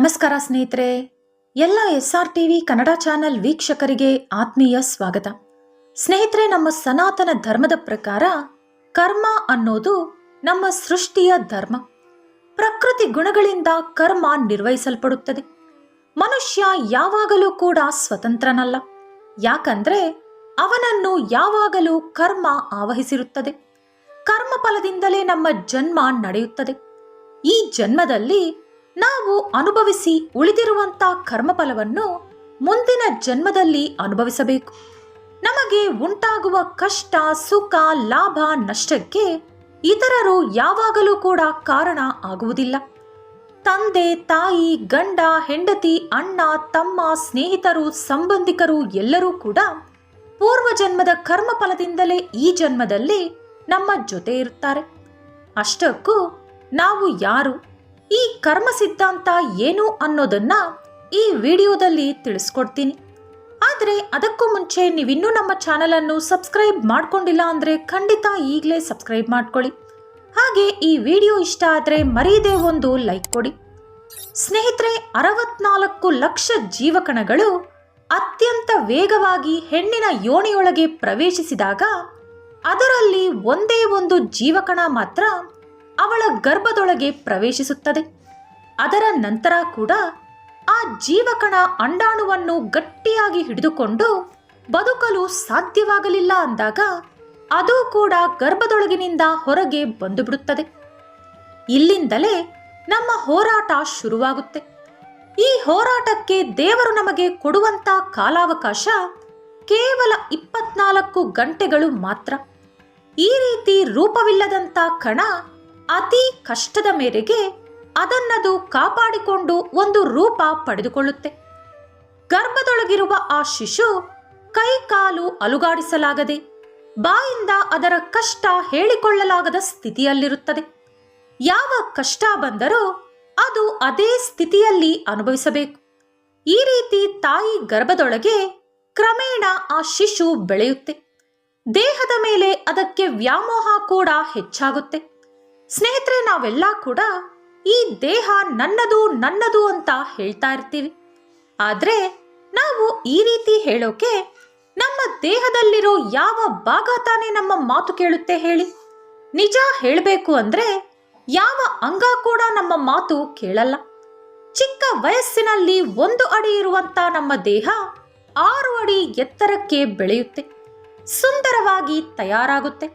ನಮಸ್ಕಾರ ಸ್ನೇಹಿತರೆ, ಎಲ್ಲ S R TV Kannada channel ವೀಕ್ಷಕರಿಗೆ ಆತ್ಮೀಯ ಸ್ವಾಗತ. ಸ್ನೇಹಿತರೆ, ನಮ್ಮ ಸನಾತನ ಧರ್ಮದ ಪ್ರಕಾರ ಕರ್ಮ ಅನ್ನೋದು ನಮ್ಮ ಸೃಷ್ಟಿಯ ಧರ್ಮ. ಪ್ರಕೃತಿ ಗುಣಗಳಿಂದ ಕರ್ಮ ನಿರ್ವಹಿಸಲ್ಪಡುತ್ತದೆ. ಮನುಷ್ಯ ಯಾವಾಗಲೂ ಕೂಡ ಸ್ವತಂತ್ರನಲ್ಲ. ಯಾಕಂದ್ರೆ, ಅವನನ್ನು ಯಾವಾಗಲೂ ಕರ್ಮ ಆವಹಿಸಿರುತ್ತದೆ. ಕರ್ಮ ಫಲದಿಂದಲೇ ನಮ್ಮ ಜನ್ಮ ನಡೆಯುತ್ತದೆ. ಈ ಜನ್ಮದಲ್ಲಿ ನಾವು ಅನುಭವಿಸಿ ಉಳಿದಿರುವಂತ ಕರ್ಮಫಲವನ್ನು ಮುಂದಿನ ಜನ್ಮದಲ್ಲಿ ಅನುಭವಿಸಬೇಕು. ನಮಗೆ ಉಂಟಾಗುವ ಕಷ್ಟ, ಸುಖ, ಲಾಭ, ನಷ್ಟಕ್ಕೆ ಇತರರು ಯಾವಾಗಲೂ ಕೂಡ ಕಾರಣ ಆಗುವುದಿಲ್ಲ. ತಂದೆ, ತಾಯಿ, ಗಂಡ, ಹೆಂಡತಿ, ಅಣ್ಣ, ತಮ್ಮ ಸ್ನೇಹಿತರು, ಸಂಬಂಧಿಕರು ಎಲ್ಲರೂ ಕೂಡ ಪೂರ್ವ ಜನ್ಮದ ಕರ್ಮ ಫಲದಿಂದಲೇ ಈ ಜನ್ಮದಲ್ಲಿ ನಮ್ಮ ಜೊತೆ ಇರುತ್ತಾರೆ ಅಷ್ಟಕ್ಕೂ ನಾವು ಯಾರು? ಈ ಕರ್ಮ ಸಿದ್ಧಾಂತ ಏನು ಅನ್ನೋದನ್ನ ಈ ವಿಡಿಯೋದಲ್ಲಿ ತಿಳಿಸ್ಕೊಡ್ತೀನಿ. ಆದರೆ ಅದಕ್ಕೂ ಮುಂಚೆ ನೀವಿನ್ನೂ ನಮ್ಮ ಚಾನಲನ್ನು ಸಬ್ಸ್ಕ್ರೈಬ್ ಮಾಡ್ಕೊಂಡಿಲ್ಲ ಅಂದರೆ ಖಂಡಿತ ಈಗಲೇ ಸಬ್ಸ್ಕ್ರೈಬ್ ಮಾಡ್ಕೊಳ್ಳಿ. ಹಾಗೆ ಈ ವಿಡಿಯೋ ಇಷ್ಟ ಆದರೆ ಮರೀದೆ ಒಂದು ಲೈಕ್ ಕೊಡಿ. ಸ್ನೇಹಿತರೆ, ಅರವತ್ನಾಲ್ಕು ಲಕ್ಷ ಜೀವಕಣಗಳು ಅತ್ಯಂತ ವೇಗವಾಗಿ ಹೆಣ್ಣಿನ ಯೋನಿಯೊಳಗೆ ಪ್ರವೇಶಿಸಿದಾಗ ಅದರಲ್ಲಿ ಒಂದೇ ಒಂದು ಜೀವಕಣ ಮಾತ್ರ ಅವಳ ಗರ್ಭದೊಳಗೆ ಪ್ರವೇಶಿಸುತ್ತದೆ. ಅದರ ನಂತರ ಕೂಡ ಆ ಜೀವಕಣ ಅಂಡಾಣುವನ್ನು ಗಟ್ಟಿಯಾಗಿ ಹಿಡಿದುಕೊಂಡು ಬದುಕಲು ಸಾಧ್ಯವಾಗಲಿಲ್ಲ ಅಂದಾಗ ಅದು ಕೂಡ ಗರ್ಭದೊಳಗಿನಿಂದ ಹೊರಗೆ ಬಂದುಬಿಡುತ್ತದೆ. ಇಲ್ಲಿಂದಲೇ ನಮ್ಮ ಹೋರಾಟ ಶುರುವಾಗುತ್ತೆ. ಈ ಹೋರಾಟಕ್ಕೆ ದೇವರು ನಮಗೆ ಕೊಡುವಂತ ಕಾಲಾವಕಾಶ ಕೇವಲ ಇಪ್ಪತ್ನಾಲ್ಕು ಗಂಟೆಗಳು ಮಾತ್ರ. ಈ ರೀತಿ ರೂಪವಿಲ್ಲದಂತ ಕಣ ಅತಿ ಕಷ್ಟದ ಮೇರೆಗೆ ಅದನ್ನದು ಕಾಪಾಡಿಕೊಂಡು ಒಂದು ರೂಪ ಪಡೆದುಕೊಳ್ಳುತ್ತೆ. ಗರ್ಭದೊಳಗಿರುವ ಆ ಶಿಶು ಕೈ ಕಾಲು ಅಲುಗಾಡಿಸಲಾಗದೆ ಬಾಯಿಂದ ಅದರ ಕಷ್ಟ ಹೇಳಿಕೊಳ್ಳಲಾಗದ ಸ್ಥಿತಿಯಲ್ಲಿರುತ್ತದೆ. ಯಾವ ಕಷ್ಟ ಬಂದರೂ ಅದು ಅದೇ ಸ್ಥಿತಿಯಲ್ಲಿ ಅನುಭವಿಸಬೇಕು. ಈ ರೀತಿ ತಾಯಿ ಗರ್ಭದೊಳಗೆ ಕ್ರಮೇಣ ಆ ಶಿಶು ಬೆಳೆಯುತ್ತೆ. ದೇಹದ ಮೇಲೆ ಅದಕ್ಕೆ ವ್ಯಾಮೋಹ ಕೂಡ ಹೆಚ್ಚಾಗುತ್ತೆ. ಸ್ನೇಹಿತರೆ, ನಾವೆಲ್ಲ ಕೂಡ ಈ ದೇಹ ನನ್ನದು ನನ್ನದು ಅಂತ ಹೇಳ್ತಾ ಇರ್ತೀವಿ. ಆದ್ರೆ ನಾವು ಈ ರೀತಿ ಹೇಳೋಕೆ ನಮ್ಮ ದೇಹದಲ್ಲಿರೋ ಯಾವ ಭಾಗ ತಾನೇ ನಮ್ಮ ಮಾತು ಕೇಳುತ್ತೆ ಹೇಳಿ? ನಿಜ ಹೇಳಬೇಕು ಅಂದ್ರೆ ಯಾವ ಅಂಗ ಕೂಡ ನಮ್ಮ ಮಾತು ಕೇಳಲ್ಲ. ಚಿಕ್ಕ ವಯಸ್ಸಿನಲ್ಲಿ ಒಂದು ಅಡಿ ಇರುವಂತ ನಮ್ಮ ದೇಹ ಆರು ಅಡಿ ಎತ್ತರಕ್ಕೆ ಬೆಳೆಯುತ್ತೆ. ಸುಂದರವಾಗಿ ತಯಾರಾಗುತ್ತೆ.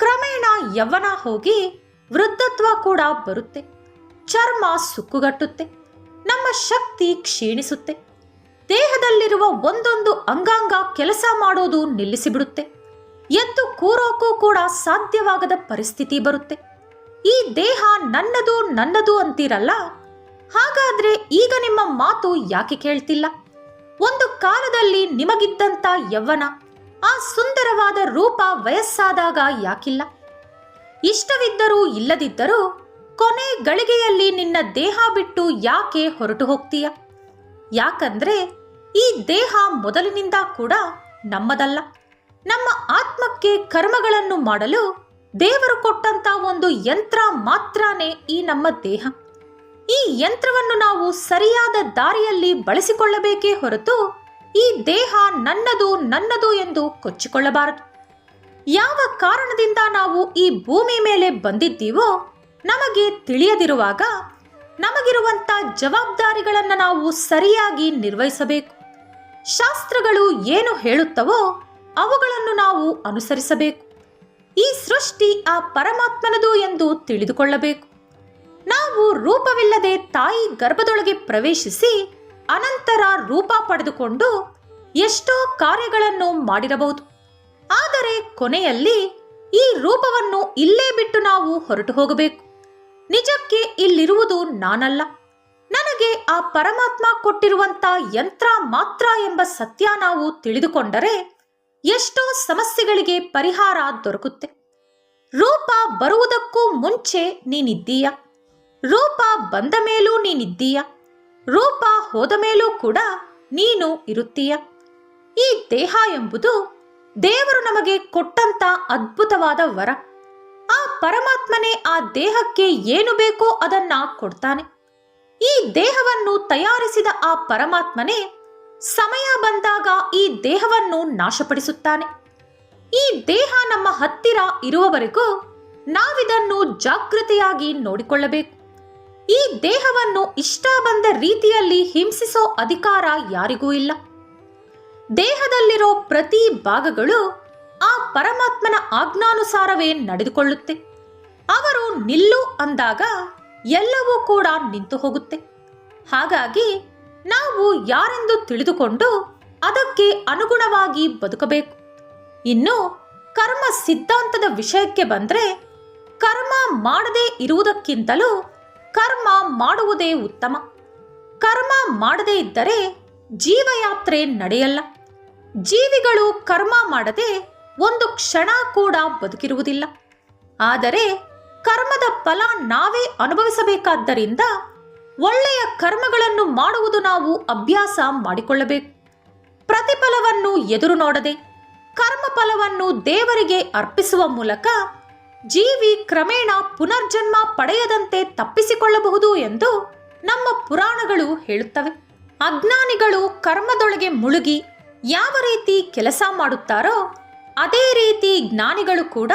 ಕ್ರಮೇಣ ಯವನ ಹೋಗಿ ವೃದ್ಧತ್ವ ಕೂಡ ಬರುತ್ತೆ. ಚರ್ಮ ಸುಕ್ಕುಗಟ್ಟುತ್ತೆ. ನಮ್ಮ ಶಕ್ತಿ ಕ್ಷೀಣಿಸುತ್ತೆ. ದೇಹದಲ್ಲಿರುವ ಒಂದೊಂದು ಅಂಗಾಂಗ ಕೆಲಸ ಮಾಡೋದು ನಿಲ್ಲಿಸಿಬಿಡುತ್ತೆ. ಎದ್ದು ಕೂರೋಕ್ಕೂ ಕೂಡ ಸಾಧ್ಯವಾಗದ ಪರಿಸ್ಥಿತಿ ಬರುತ್ತೆ. ಈ ದೇಹ ನನ್ನದು ನನ್ನದು ಅಂತೀರಲ್ಲ? ಹಾಗಾದ್ರೆ ಈಗ ನಿಮ್ಮ ಮಾತು ಯಾಕೆ ಕೇಳ್ತಿಲ್ಲ? ಒಂದು ಕಾಲದಲ್ಲಿ ನಿಮಗಿದ್ದಂಥ ಯವ್ವನ, ಆ ಸುಂದರವಾದ ರೂಪ ವಯಸ್ಸಾದಾಗ ಯಾಕಿಲ್ಲ? ಇಷ್ಟವಿದ್ದರೂ ಇಲ್ಲದಿದ್ದರೂ ಕೊನೆ ಗಳಿಗೆಯಲ್ಲಿ ನಿನ್ನ ದೇಹ ಬಿಟ್ಟು ಯಾಕೆ ಹೊರಟು ಹೋಗ್ತೀಯ? ಯಾಕಂದ್ರೆ ಈ ದೇಹ ಮೊದಲಿನಿಂದ ಕೂಡ ನಮ್ಮದಲ್ಲ. ನಮ್ಮ ಆತ್ಮಕ್ಕೆ ಕರ್ಮಗಳನ್ನು ಮಾಡಲು ದೇವರು ಕೊಟ್ಟಂತ ಒಂದು ಯಂತ್ರ ಮಾತ್ರನೇ ಈ ನಮ್ಮ ದೇಹ. ಈ ಯಂತ್ರವನ್ನು ನಾವು ಸರಿಯಾದ ದಾರಿಯಲ್ಲಿ ಬಳಸಿಕೊಳ್ಳಬೇಕೇ ಹೊರತು ಈ ದೇಹ ನನ್ನದು ನನ್ನದು ಎಂದು ಕೊಚ್ಚಿಕೊಳ್ಳಬಾರದು. ಯಾವ ಕಾರಣದಿಂದ ನಾವು ಈ ಭೂಮಿ ಮೇಲೆ ಬಂದಿದ್ದೀವೋ ನಮಗೆ ತಿಳಿಯದಿರುವಾಗ ನಮಗಿರುವಂಥ ಜವಾಬ್ದಾರಿಗಳನ್ನು ನಾವು ಸರಿಯಾಗಿ ನಿರ್ವಹಿಸಬೇಕು. ಶಾಸ್ತ್ರಗಳು ಏನು ಹೇಳುತ್ತವೋ ಅವುಗಳನ್ನು ನಾವು ಅನುಸರಿಸಬೇಕು. ಈ ಸೃಷ್ಟಿ ಆ ಪರಮಾತ್ಮನದು ಎಂದು ತಿಳಿದುಕೊಳ್ಳಬೇಕು. ನಾವು ರೂಪವಿಲ್ಲದೆ ತಾಯಿ ಗರ್ಭದೊಳಗೆ ಪ್ರವೇಶಿಸಿ ಅನಂತರ ರೂಪ ಪಡೆದುಕೊಂಡು ಎಷ್ಟೋ ಕಾರ್ಯಗಳನ್ನು ಮಾಡಿರಬಹುದು. ಆದರೆ ಕೊನೆಯಲ್ಲಿ ಈ ರೂಪವನ್ನು ಇಲ್ಲೇ ಬಿಟ್ಟು ನಾವು ಹೊರಟು ಹೋಗಬೇಕು. ನಿಜಕ್ಕೆ ಇಲ್ಲಿರುವುದು ನಾನಲ್ಲ. ನನಗೆ ಆ ಪರಮಾತ್ಮ ಕೊಟ್ಟಿರುವಂತ ಯಂತ್ರ ಮಾತ್ರ ಎಂಬ ಸತ್ಯ ನಾವು ತಿಳಿದುಕೊಂಡರೆ ಎಷ್ಟೋ ಸಮಸ್ಯೆಗಳಿಗೆ ಪರಿಹಾರ ದೊರಕುತ್ತೆ. ರೂಪ ಬರುವುದಕ್ಕೂ ಮುಂಚೆ ನೀನಿದ್ದೀಯ. ರೂಪ ಬಂದ ಮೇಲೂ ನೀನಿದ್ದೀಯ. ರೂಪ ಹೋದ ಮೇಲೂ ಕೂಡ ನೀನು ಇರುತ್ತೀಯ. ಈ ದೇಹ ಎಂಬುದು ದೇವರು ನಮಗೆ ಕೊಟ್ಟಂತ ಅದ್ಭುತವಾದ ವರ. ಆ ಪರಮಾತ್ಮನೇ ಆ ದೇಹಕ್ಕೆ ಏನು ಬೇಕೋ ಅದನ್ನ ಕೊಡ್ತಾನೆ. ಈ ದೇಹವನ್ನು ತಯಾರಿಸಿದ ಆ ಪರಮಾತ್ಮನೇ ಸಮಯ ಬಂದಾಗ ಈ ದೇಹವನ್ನು ನಾಶಪಡಿಸುತ್ತಾನೆ. ಈ ದೇಹ ನಮ್ಮ ಹತ್ತಿರ ಇರುವವರೆಗೂ ನಾವಿದನ್ನು ಜಾಗೃತಿಯಾಗಿ ನೋಡಿಕೊಳ್ಳಬೇಕು. ಈ ದೇಹವನ್ನು ಇಷ್ಟ ಬಂದ ರೀತಿಯಲ್ಲಿ ಹಿಂಸಿಸೋ ಅಧಿಕಾರ ಯಾರಿಗೂ ಇಲ್ಲ. ದೇಹದಲ್ಲಿರೋ ಪ್ರತಿ ಭಾಗಗಳು ಆ ಪರಮಾತ್ಮನ ಆಜ್ಞಾನುಸಾರವೇ ನಡೆದುಕೊಳ್ಳುತ್ತೆ. ಅವರು ನಿಲ್ಲು ಅಂದಾಗ ಎಲ್ಲವೂ ಕೂಡ ನಿಂತು ಹೋಗುತ್ತೆ. ಹಾಗಾಗಿ ನಾವು ಯಾರೆಂದು ತಿಳಿದುಕೊಂಡು ಅದಕ್ಕೆ ಅನುಗುಣವಾಗಿ ಬದುಕಬೇಕು. ಇನ್ನು ಕರ್ಮ ಸಿದ್ಧಾಂತದ ವಿಷಯಕ್ಕೆ ಬಂದರೆ ಕರ್ಮ ಮಾಡದೇ ಇರುವುದಕ್ಕಿಂತಲೂ ಕರ್ಮ ಮಾಡುವುದೇ ಉತ್ತಮ. ಕರ್ಮ ಮಾಡದೇ ಇದ್ದರೆ ಜೀವಯಾತ್ರೆ ನಡೆಯಲ್ಲ. ಜೀವಿಗಳು ಕರ್ಮ ಮಾಡದೆ ಒಂದು ಕ್ಷಣ ಕೂಡ ಬದುಕಿರುವುದಿಲ್ಲ. ಆದರೆ ಕರ್ಮದ ಫಲ ನಾವೇ ಅನುಭವಿಸಬೇಕಾದ್ದರಿಂದ ಒಳ್ಳೆಯ ಕರ್ಮಗಳನ್ನು ಮಾಡುವುದು ನಾವು ಅಭ್ಯಾಸ ಮಾಡಿಕೊಳ್ಳಬೇಕು. ಪ್ರತಿಫಲವನ್ನು ಎದುರು ನೋಡದೆ ಕರ್ಮಫಲವನ್ನು ದೇವರಿಗೆ ಅರ್ಪಿಸುವ ಮೂಲಕ ಜೀವಿ ಕ್ರಮೇಣ ಪುನರ್ಜನ್ಮ ಪಡೆಯದಂತೆ ತಪ್ಪಿಸಿಕೊಳ್ಳಬಹುದು ಎಂದು ನಮ್ಮ ಪುರಾಣಗಳು ಹೇಳುತ್ತವೆ. ಅಜ್ಞಾನಿಗಳು ಕರ್ಮದೊಳಗೆ ಮುಳುಗಿ ಯಾವ ರೀತಿ ಕೆಲಸ ಮಾಡುತ್ತಾರೋ, ಅದೇ ರೀತಿ ಜ್ಞಾನಿಗಳು ಕೂಡ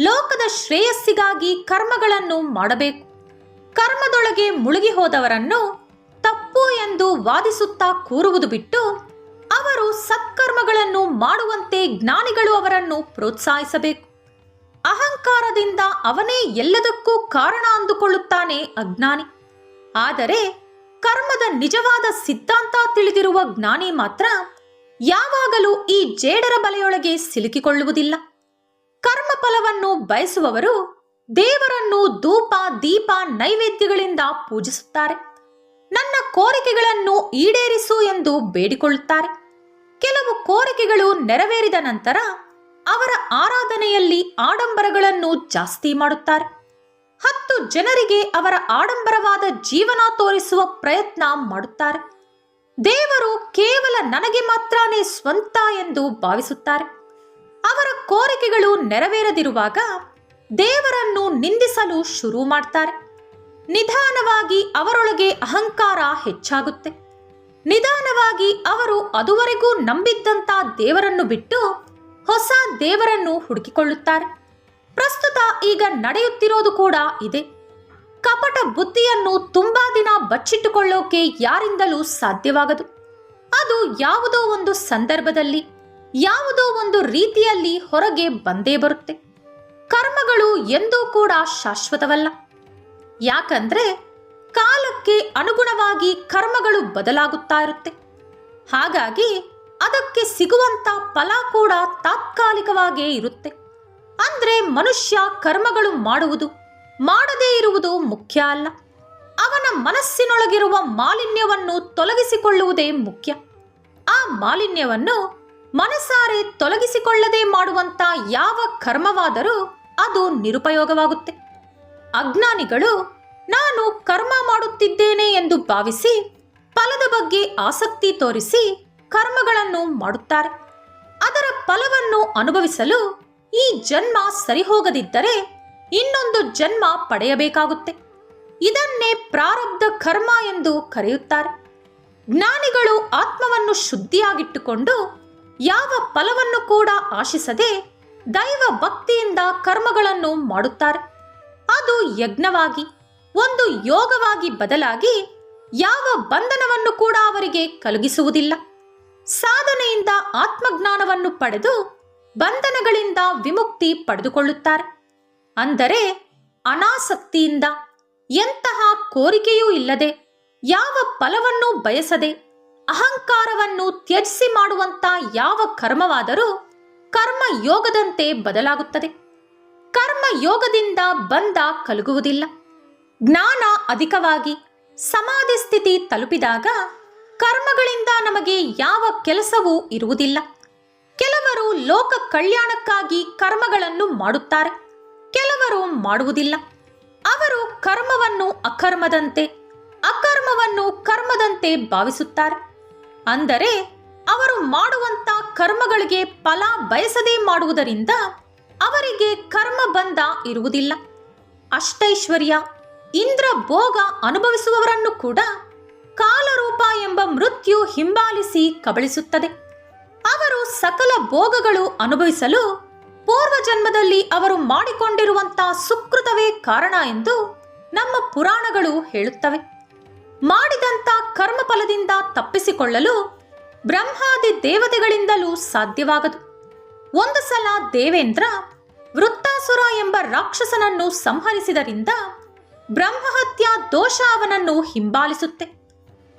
ಲೋಕದ ಶ್ರೇಯಸ್ಸಿಗಾಗಿ ಕರ್ಮಗಳನ್ನು ಮಾಡಬೇಕು. ಕರ್ಮದೊಳಗೆ ಮುಳುಗಿ ಹೋದವರನ್ನು ತಪ್ಪು ಎಂದು ವಾದಿಸುತ್ತಾ ಕೂರುವುದು ಬಿಟ್ಟು, ಅವರು ಸತ್ಕರ್ಮಗಳನ್ನು ಮಾಡುವಂತೆ ಜ್ಞಾನಿಗಳು ಅವರನ್ನು ಪ್ರೋತ್ಸಾಹಿಸಬೇಕು. ಅಹಂಕಾರದಿಂದ ಅವನೇ ಎಲ್ಲದಕ್ಕೂ ಕಾರಣ ಅಂದುಕೊಳ್ಳುತ್ತಾನೆ ಅಜ್ಞಾನಿ. ಆದರೆ ಕರ್ಮದ ನಿಜವಾದ ಸಿದ್ಧಾಂತ ತಿಳಿದಿರುವ ಜ್ಞಾನಿ ಮಾತ್ರ ಯಾವಾಗಲೂ ಈ ಜೇಡರ ಬಲೆಯೊಳಗೆ ಸಿಲುಕಿಕೊಳ್ಳುವುದಿಲ್ಲ. ಕರ್ಮಫಲವನ್ನು ಬಯಸುವವರು ದೇವರನ್ನು ಧೂಪ, ದೀಪ, ನೈವೇದ್ಯಗಳಿಂದ ಪೂಜಿಸುತ್ತಾರೆ. ನನ್ನ ಕೋರಿಕೆಗಳನ್ನು ಈಡೇರಿಸು ಎಂದು ಬೇಡಿಕೊಳ್ಳುತ್ತಾರೆ. ಕೆಲವು ಕೋರಿಕೆಗಳು ನೆರವೇರಿದ ನಂತರ ಅವರ ಆರಾಧನೆಯಲ್ಲಿ ಆಡಂಬರಗಳನ್ನು ಜಾಸ್ತಿ ಮಾಡುತ್ತಾರೆ. ಹತ್ತು ಜನರಿಗೆ ಅವರ ಆಡಂಬರವಾದ ಜೀವನ ತೋರಿಸುವ ಪ್ರಯತ್ನ ಮಾಡುತ್ತಾರೆ. ದೇವರು ಕೇವಲ ನನಗೆ ಮಾತ್ರನೇ ಸ್ವಂತ ಎಂದು ಭಾವಿಸುತ್ತಾರೆ. ಅವರ ಕೋರಿಕೆಗಳು ನೆರವೇರದಿರುವಾಗ ದೇವರನ್ನು ನಿಂದಿಸಲು ಶುರು ಮಾಡ್ತಾರೆ. ನಿಧಾನವಾಗಿ ಅವರೊಳಗೆ ಅಹಂಕಾರ ಹೆಚ್ಚಾಗುತ್ತೆ. ನಿಧಾನವಾಗಿ ಅವರು ಅದುವರೆಗೂ ನಂಬಿದ್ದಂತ ದೇವರನ್ನು ಬಿಟ್ಟು ಹೊಸ ದೇವರನ್ನು ಹುಡುಕಿಕೊಳ್ಳುತ್ತಾರೆ. ಪ್ರಸ್ತುತ ಈಗ ನಡೆಯುತ್ತಿರೋದು ಕೂಡ ಇದೆ. ಕಪಟ ಬುದ್ಧಿಯನ್ನು ತುಂಬಾ ದಿನ ಬಚ್ಚಿಟ್ಟುಕೊಳ್ಳೋಕೆ ಯಾರಿಂದಲೂ ಸಾಧ್ಯವಾಗದು. ಅದು ಯಾವುದೋ ಒಂದು ಸಂದರ್ಭದಲ್ಲಿ, ಯಾವುದೋ ಒಂದು ರೀತಿಯಲ್ಲಿ ಹೊರಗೆ ಬಂದೇ ಬರುತ್ತೆ. ಕರ್ಮಗಳು ಎಂದೂ ಕೂಡ ಶಾಶ್ವತವಲ್ಲ. ಯಾಕಂದ್ರೆ, ಕಾಲಕ್ಕೆ ಅನುಗುಣವಾಗಿ ಕರ್ಮಗಳು ಬದಲಾಗುತ್ತಾ ಇರುತ್ತೆ. ಹಾಗಾಗಿ, ಅದಕ್ಕೆ ಸಿಗುವಂತ ಫಲ ಕೂಡ ತಾತ್ಕಾಲಿಕವಾಗೇ ಇರುತ್ತೆ. ಅಂದ್ರೆ ಮನುಷ್ಯ ಕರ್ಮಗಳು ಮಾಡುವುದು ಮಾಡದೇ ಇರುವುದು ಮುಖ್ಯ ಅಲ್ಲ. ಅವನ ಮನಸ್ಸಿನೊಳಗಿರುವ ಮಾಲಿನ್ಯವನ್ನು ತೊಲಗಿಸಿಕೊಳ್ಳುವುದೇ ಮುಖ್ಯ. ಆ ಮಾಲಿನ್ಯವನ್ನು ಮನಸಾರೆ ತೊಲಗಿಸಿಕೊಳ್ಳದೆ ಮಾಡುವಂತ ಯಾವ ಕರ್ಮವಾದರೂ ಅದು ನಿರುಪಯೋಗವಾಗುತ್ತೆ. ಅಜ್ಞಾನಿಗಳು, ನಾನು ಕರ್ಮ ಮಾಡುತ್ತಿದ್ದೇನೆ ಎಂದು ಭಾವಿಸಿ ಫಲದ ಬಗ್ಗೆ ಆಸಕ್ತಿ ತೋರಿಸಿ ಕರ್ಮಗಳನ್ನು ಮಾಡುತ್ತಾರೆ. ಅದರ ಫಲವನ್ನು ಅನುಭವಿಸಲು ಈ ಜನ್ಮ ಸರಿಹೋಗದಿದ್ದರೆ ಇನ್ನೊಂದು ಜನ್ಮ ಪಡೆಯಬೇಕಾಗುತ್ತೆ. ಇದನ್ನೇ ಪ್ರಾರಬ್ಧ ಕರ್ಮ ಎಂದು ಕರೆಯುತ್ತಾರೆ. ಜ್ಞಾನಿಗಳು ಆತ್ಮವನ್ನು ಶುದ್ಧಿಯಾಗಿಟ್ಟುಕೊಂಡು ಯಾವ ಫಲವನ್ನು ಕೂಡ ಆಶಿಸದೆ ದೈವ ಭಕ್ತಿಯಿಂದ ಕರ್ಮಗಳನ್ನು ಮಾಡುತ್ತಾರೆ. ಅದು ಯಜ್ಞವಾಗಿ, ಒಂದು ಯೋಗವಾಗಿ ಬದಲಾಗಿ ಯಾವ ಬಂಧನವನ್ನು ಕೂಡ ಅವರಿಗೆ ಕಲಗಿಸುವುದಿಲ್ಲ. ಸಾಧನೆಯಿಂದ ಆತ್ಮಜ್ಞಾನವನ್ನು ಪಡೆದು ಬಂಧನಗಳಿಂದ ವಿಮುಕ್ತಿ ಪಡೆದುಕೊಳ್ಳುತ್ತಾರೆ. ಅಂದರೆ ಅನಾಸಕ್ತಿಯಿಂದ ಎಂತಹ ಕೋರಿಕೆಯೂ ಇಲ್ಲದೆ ಯಾವ ಫಲವನ್ನೂ ಬಯಸದೆ ಅಹಂಕಾರವನ್ನು ತ್ಯಜಿಸಿ ಮಾಡುವಂತ ಯಾವ ಕರ್ಮವಾದರೂ ಕರ್ಮ ಯೋಗದಂತೆ ಬದಲಾಗುತ್ತದೆ. ಕರ್ಮ ಯೋಗದಿಂದ ಬಂದ ಕಲಗುವುದಿಲ್ಲ. ಜ್ಞಾನ ಅಧಿಕವಾಗಿ ಸಮಾಧಿ ಸ್ಥಿತಿ ತಲುಪಿದಾಗ ಕರ್ಮಗಳಿಂದ ನಮಗೆ ಯಾವ ಕೆಲಸವೂ ಇರುವುದಿಲ್ಲ. ಕೆಲವರು ಲೋಕ ಕಲ್ಯಾಣಕ್ಕಾಗಿ ಕರ್ಮಗಳನ್ನು ಮಾಡುತ್ತಾರೆ. ಕೆಲವರು ಮಾಡುವುದಿಲ್ಲ. ಅವರು ಕರ್ಮವನ್ನು ಅಕರ್ಮದಂತೆ, ಅಕರ್ಮವನ್ನು ಕರ್ಮದಂತೆ ಭಾವಿಸುತ್ತಾರೆ. ಅಂದರೆ, ಅವರು ಮಾಡುವಂತ ಕರ್ಮಗಳಿಗೆ ಫಲ ಬಯಸದೆ ಮಾಡುವುದರಿಂದ ಅವರಿಗೆ ಕರ್ಮ ಬಂಧ ಇರುವುದಿಲ್ಲ. ಅಷ್ಟೈಶ್ವರ್ಯ, ಇಂದ್ರ ಭೋಗ ಅನುಭವಿಸುವವರನ್ನು ಕೂಡ ಕಾಲರೂಪ ಎಂಬ ಮೃತ್ಯು ಹಿಂಬಾಲಿಸಿ ಕಬಳಿಸುತ್ತದೆ. ಅವರು ಸಕಲ ಭೋಗಗಳು ಅನುಭವಿಸಲು ಪೂರ್ವ ಜನ್ಮದಲ್ಲಿ ಅವರು ಮಾಡಿಕೊಂಡಿರುವಂತಹ ಸುಕೃತವೇ ಕಾರಣ ಎಂದು ನಮ್ಮ ಪುರಾಣಗಳು ಹೇಳುತ್ತವೆ. ಮಾಡಿದಂಥ ಕರ್ಮಫಲದಿಂದ ತಪ್ಪಿಸಿಕೊಳ್ಳಲು ಬ್ರಹ್ಮಾದಿ ದೇವತೆಗಳಿಂದಲೂ ಸಾಧ್ಯವಾಗದು. ಒಂದು ಸಲ ದೇವೇಂದ್ರ ವೃತ್ತಾಸುರ ಎಂಬ ರಾಕ್ಷಸನನ್ನು ಸಂಹರಿಸಿದರಿಂದ ಬ್ರಹ್ಮಹತ್ಯ ದೋಷ ಅವನನ್ನು ಹಿಂಬಾಲಿಸುತ್ತೆ.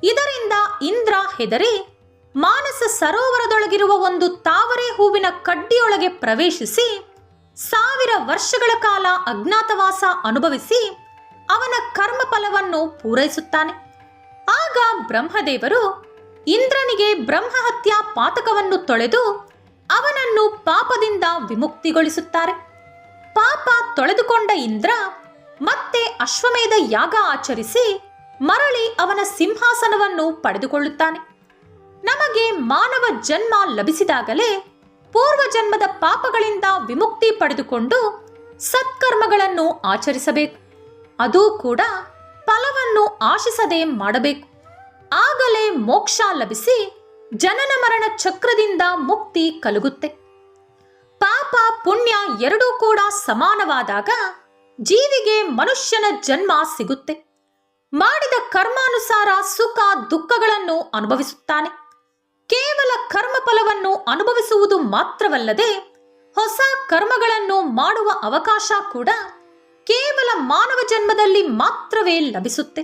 ಇದರಿಂದ ಇಂದ್ರ ಹೆದರಿ ಮಾನಸ ಸರೋವರದೊಳಗಿರುವ ಒಂದು ತಾವರೆ ಹೂವಿನ ಕಡ್ಡಿಯೊಳಗೆ ಪ್ರವೇಶಿಸಿ, ಸಾವಿರ ವರ್ಷಗಳ ಕಾಲ ಅಜ್ಞಾತವಾಸ ಅನುಭವಿಸಿ, ಅವನ ಕರ್ಮಫಲವನ್ನು ಪೂರೈಸುತ್ತಾನೆ. ಆಗ ಬ್ರಹ್ಮದೇವರು ಇಂದ್ರನಿಗೆ ಬ್ರಹ್ಮಹತ್ಯಾ ಪಾತಕವನ್ನು ತೊಳೆದು, ಅವನನ್ನು ಪಾಪದಿಂದ ವಿಮುಕ್ತಿಗೊಳಿಸುತ್ತಾರೆ. ಪಾಪ ತೊಳೆದುಕೊಂಡ ಇಂದ್ರ ಮತ್ತೆ ಅಶ್ವಮೇಧ ಯಾಗ ಆಚರಿಸಿ, ಮರಳಿ ಅವನ ಸಿಂಹಾಸನವನ್ನು ಪಡೆದುಕೊಳ್ಳುತ್ತಾನೆ. ನಮಗೆ ಮಾನವ ಜನ್ಮ ಲಭಿಸಿದಾಗಲೇ ಪೂರ್ವ ಜನ್ಮದ ಪಾಪಗಳಿಂದ ವಿಮುಕ್ತಿ ಪಡೆದುಕೊಂಡು ಸತ್ಕರ್ಮಗಳನ್ನು ಆಚರಿಸಬೇಕು. ಅದೂ ಕೂಡ ಫಲವನ್ನು ಆಶಿಸದೆ ಮಾಡಬೇಕು. ಆಗಲೇ ಮೋಕ್ಷ ಲಭಿಸಿ ಜನನ ಮರಣ ಚಕ್ರದಿಂದ ಮುಕ್ತಿ ಕಲುಗುತ್ತೆ. ಪಾಪ ಪುಣ್ಯ ಎರಡೂ ಕೂಡ ಸಮಾನವಾದಾಗ ಜೀವಿಗೆ ಮನುಷ್ಯನ ಜನ್ಮ ಸಿಗುತ್ತೆ. ಮಾಡಿದ ಕರ್ಮಾನುಸಾರ ಸುಖ ದುಃಖಗಳನ್ನು ಅನುಭವಿಸುತ್ತಾನೆ. ಕೇವಲ ಕರ್ಮಫಲವನ್ನು ಅನುಭವಿಸುವುದು ಮಾತ್ರವಲ್ಲದೆ ಹೊಸ ಕರ್ಮಗಳನ್ನು ಮಾಡುವ ಅವಕಾಶ ಕೂಡ ಕೇವಲ ಮಾನವ ಜನ್ಮದಲ್ಲಿ ಮಾತ್ರವೇ ಲಭಿಸುತ್ತೆ.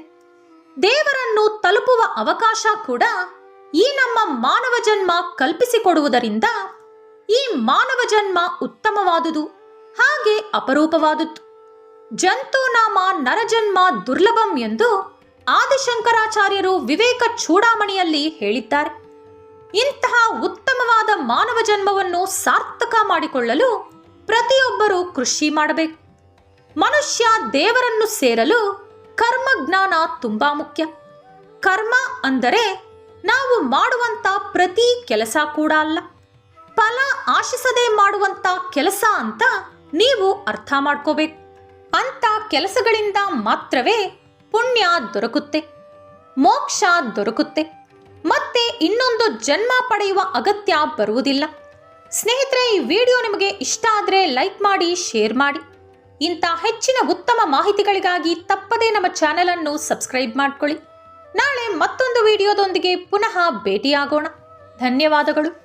ದೇವರನ್ನು ತಲುಪುವ ಅವಕಾಶ ಕೂಡ ಈ ನಮ್ಮ ಮಾನವ ಜನ್ಮ ಕಲ್ಪಿಸಿಕೊಡುವುದರಿಂದ ಈ ಮಾನವ ಜನ್ಮ ಉತ್ತಮವಾದುದು, ಹಾಗೆ ಅಪರೂಪವಾದುದು. ಜಂತುನಾಮ ನರಜನ್ಮ ದುರ್ಲಭಂ ಎಂದು ಆದಿಶಂಕರಾಚಾರ್ಯರು ವಿವೇಕ ಚೂಡಾಮಣಿಯಲ್ಲಿ ಹೇಳಿದ್ದಾರೆ. ಇಂತಹ ಉತ್ತಮವಾದ ಮಾನವ ಜನ್ಮವನ್ನು ಸಾರ್ಥಕ ಮಾಡಿಕೊಳ್ಳಲು ಪ್ರತಿಯೊಬ್ಬರೂ ಕೃಷಿ ಮಾಡಬೇಕು. ಮನುಷ್ಯ ದೇವರನ್ನು ಸೇರಲು ಕರ್ಮ ಜ್ಞಾನ ತುಂಬಾ ಮುಖ್ಯ. ಕರ್ಮ ಅಂದರೆ ನಾವು ಮಾಡುವಂತ ಪ್ರತಿ ಕೆಲಸ ಕೂಡ ಅಲ್ಲ. ಫಲ ಆಶಿಸದೆ ಮಾಡುವಂತ ಕೆಲಸ ಅಂತ ನೀವು ಅರ್ಥ ಮಾಡ್ಕೋಬೇಕು. ಅಂತ ಕೆಲಸಗಳಿಂದ ಮಾತ್ರವೇ ಪುಣ್ಯ ದೊರಕುತ್ತೆ. ಮೋಕ್ಷ ದೊರಕುತ್ತೆ. ಮತ್ತೆ ಇನ್ನೊಂದು ಜನ್ಮ ಪಡೆಯುವ ಅಗತ್ಯ ಬರುವುದಿಲ್ಲ. ಸ್ನೇಹಿತರೆ, ಈ ವಿಡಿಯೋ ನಿಮಗೆ ಇಷ್ಟ ಆದರೆ ಲೈಕ್ ಮಾಡಿ, ಶೇರ್ ಮಾಡಿ. ಇಂಥ ಹೆಚ್ಚಿನ ಉತ್ತಮ ಮಾಹಿತಿಗಳಿಗಾಗಿ ತಪ್ಪದೇ ನಮ್ಮ ಚಾನೆಲ್ ಅನ್ನು ಸಬ್ಸ್ಕ್ರೈಬ್ ಮಾಡ್ಕೊಳ್ಳಿ. ನಾಳೆ ಮತ್ತೊಂದು ವಿಡಿಯೋದೊಂದಿಗೆ ಪುನಃ ಭೇಟಿಯಾಗೋಣ. ಧನ್ಯವಾದಗಳು.